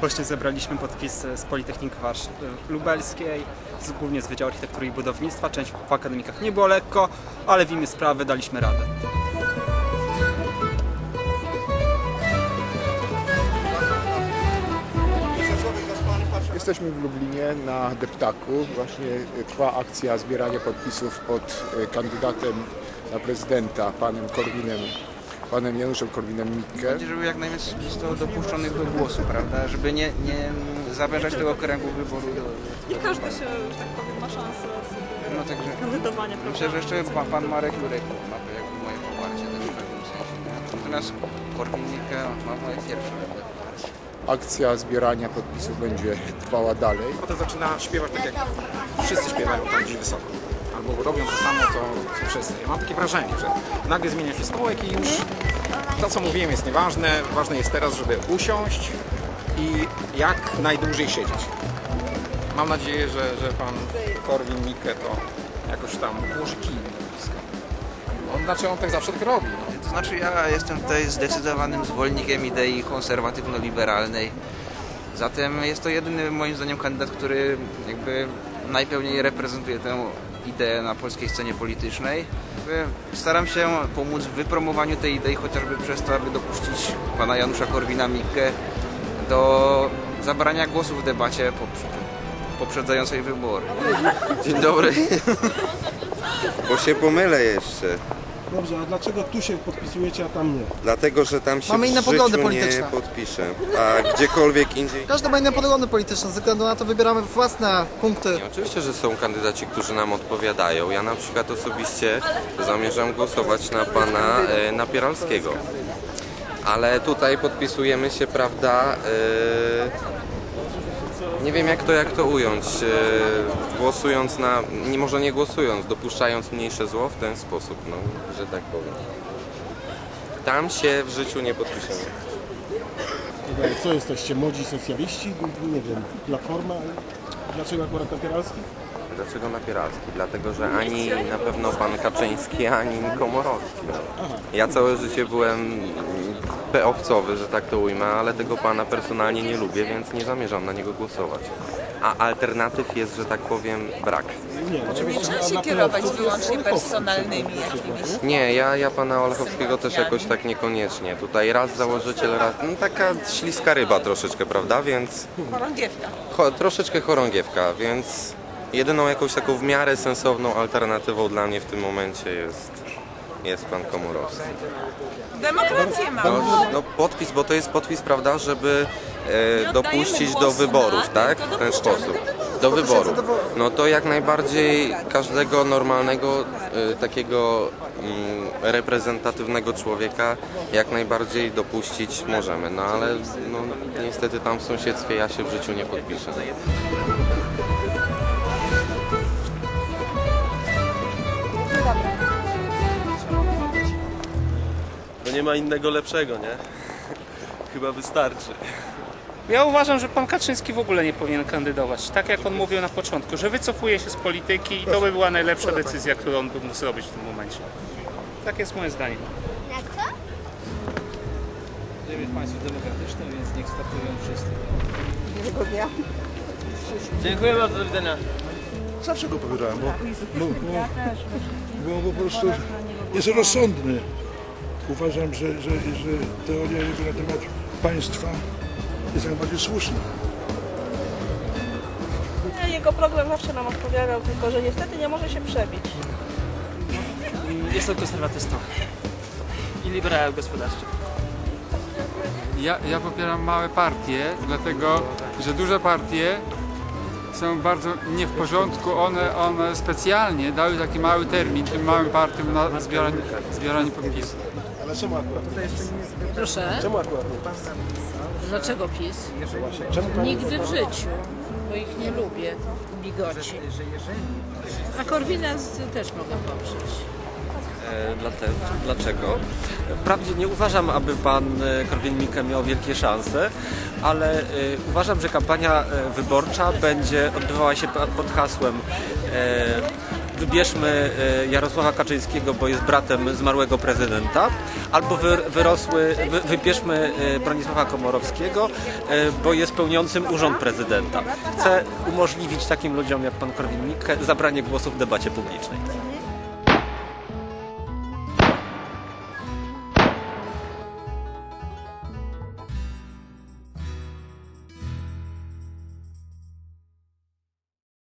Właśnie zebraliśmy podpisy z Politechniki Warsz- Lubelskiej, z, głównie z Wydziału Architektury i Budownictwa. Część w akademikach nie było lekko, ale w imię sprawy daliśmy radę. Jesteśmy w Lublinie na Deptaku. Właśnie trwa akcja zbierania podpisów pod e, kandydatem na prezydenta, panem Korwinem, panem Januszem Korwinem-Mikke. Żeby jak najwięcej zostało dopuszczonych do głosu, prawda? Żeby nie, nie zawężać tego kręgu wyboru. Do, Nie każdy się, że tak powiem, ma szansę no także kandydowania, prawda? myślę, że jeszcze pan, pan Marek Jurek ma to jakby moje poparcie też w pewnym sensie. Natomiast Korwin-Mikke ma moje pierwsze poparcie. Akcja zbierania podpisów będzie trwała dalej. Potem zaczyna śpiewać tak jak wszyscy śpiewają tam gdzieś wysoko. Albo robią to samo, co, wszyscy. Ja mam takie wrażenie, że nagle zmienia się stołek i już to, co mówiłem, jest nieważne. Ważne jest teraz, żeby usiąść i jak najdłużej siedzieć. Mam nadzieję, że, że pan Korwin Mikke to jakoś tam włoży kij. On, znaczy on tak zawsze tak robi. No. To znaczy ja jestem tutaj zdecydowanym zwolennikiem idei konserwatywno-liberalnej. Zatem jest to jedyny moim zdaniem kandydat, który jakby najpełniej reprezentuje tę ideę na polskiej scenie politycznej. Staram się pomóc w wypromowaniu tej idei chociażby przez to, aby dopuścić pana Janusza Korwina-Mikke do zabrania głosu w debacie poprze- poprzedzającej wybory. Dzień dobry. Bo się pomylę jeszcze. Dobrze, a dlaczego tu się podpisujecie, a tam nie? Dlatego, że tam się Mamy w inne życiu poglądy nie polityczne. podpiszę. A gdziekolwiek indziej... Każdy ma inne poglądy polityczne, ze względu na to wybieramy własne punkty. Nie, Oczywiście, że są kandydaci, którzy nam odpowiadają. Ja na przykład osobiście zamierzam głosować na pana e, Napieralskiego. Ale tutaj podpisujemy się, prawda, e, nie wiem jak to, jak to ująć, e, głosując na, nie może nie głosując, dopuszczając mniejsze zło w ten sposób, no, że tak powiem. Tam się w życiu nie podpiszemy. Co jesteście, młodzi socjaliści? Nie wiem, Platforma? Dlaczego akurat Napieralski? Dlaczego Napieralski? Dlatego, że ani na pewno pan Kaczyński, ani Komorowski. No. Ja całe życie byłem peowcowy, że tak to ujmę, ale tego pana personalnie nie lubię, więc nie zamierzam na niego głosować. A alternatyw jest, że tak powiem, brak. Nie. Trzeba się kierować wyłącznie personalnymi jakimiś. Nie, ja, ja pana Olechowskiego też jakoś tak niekoniecznie. Tutaj raz założyciel, raz... No, taka śliska ryba troszeczkę, prawda? Więc Chorągiewka. cho, troszeczkę chorągiewka, więc jedyną jakąś taką w miarę sensowną alternatywą dla mnie w tym momencie jest, jest pan Komorowski. Demokrację No, mamy. no podpis, bo to jest podpis, prawda, żeby e, dopuścić do wyborów, tak? W ten sposób. Do wyboru. No to jak najbardziej każdego normalnego, e, takiego mm, reprezentatywnego człowieka jak najbardziej dopuścić możemy. No ale no, niestety tam w sąsiedztwie ja się w życiu nie podpiszę. Nie ma innego lepszego, nie? Chyba wystarczy. Ja uważam, że pan Kaczyński w ogóle nie powinien kandydować. Tak jak on mówił na początku, że wycofuje się z polityki i to by była najlepsza decyzja, którą on by mógł zrobić w tym momencie. Tak jest moje zdanie. Żyjemy w państwie demokratycznym, więc niech startują wszyscy. Dziękuję bardzo, do widzenia. Zawsze go popierałem, bo, bo, bo, bo po prostu jest rozsądny. Uważam, że, że, że teoria jego na temat państwa jest jak bardziej słuszna. Jego program zawsze nam odpowiadał, tylko że niestety nie może się przebić. Jestem konserwatystą i liberałem gospodarczym. Ja, ja popieram małe partie, dlatego że duże partie są bardzo nie w porządku. One, one specjalnie dały taki mały termin tym małym partiom na zbieranie, zbieranie podpisów. Ale czemu akurat? Proszę, Czemu akurat nie? dlaczego PiS? Czemu pani Nigdy w życiu, bo ich nie lubię, bigoci. A Korwina z- też mogę poprzeć. E, dlate, dlaczego? Wprawdzie nie uważam, aby pan e, Korwin-Mikke miał wielkie szanse, ale e, uważam, że kampania e, wyborcza będzie odbywała się pod pod hasłem e, wybierzmy e, Jarosława Kaczyńskiego, bo jest bratem zmarłego prezydenta, albo wy, wyrosły, wy, wybierzmy e, Bronisława Komorowskiego, e, bo jest pełniącym urząd prezydenta. Chcę umożliwić takim ludziom jak pan Korwin-Mikke zabranie głosu w debacie publicznej.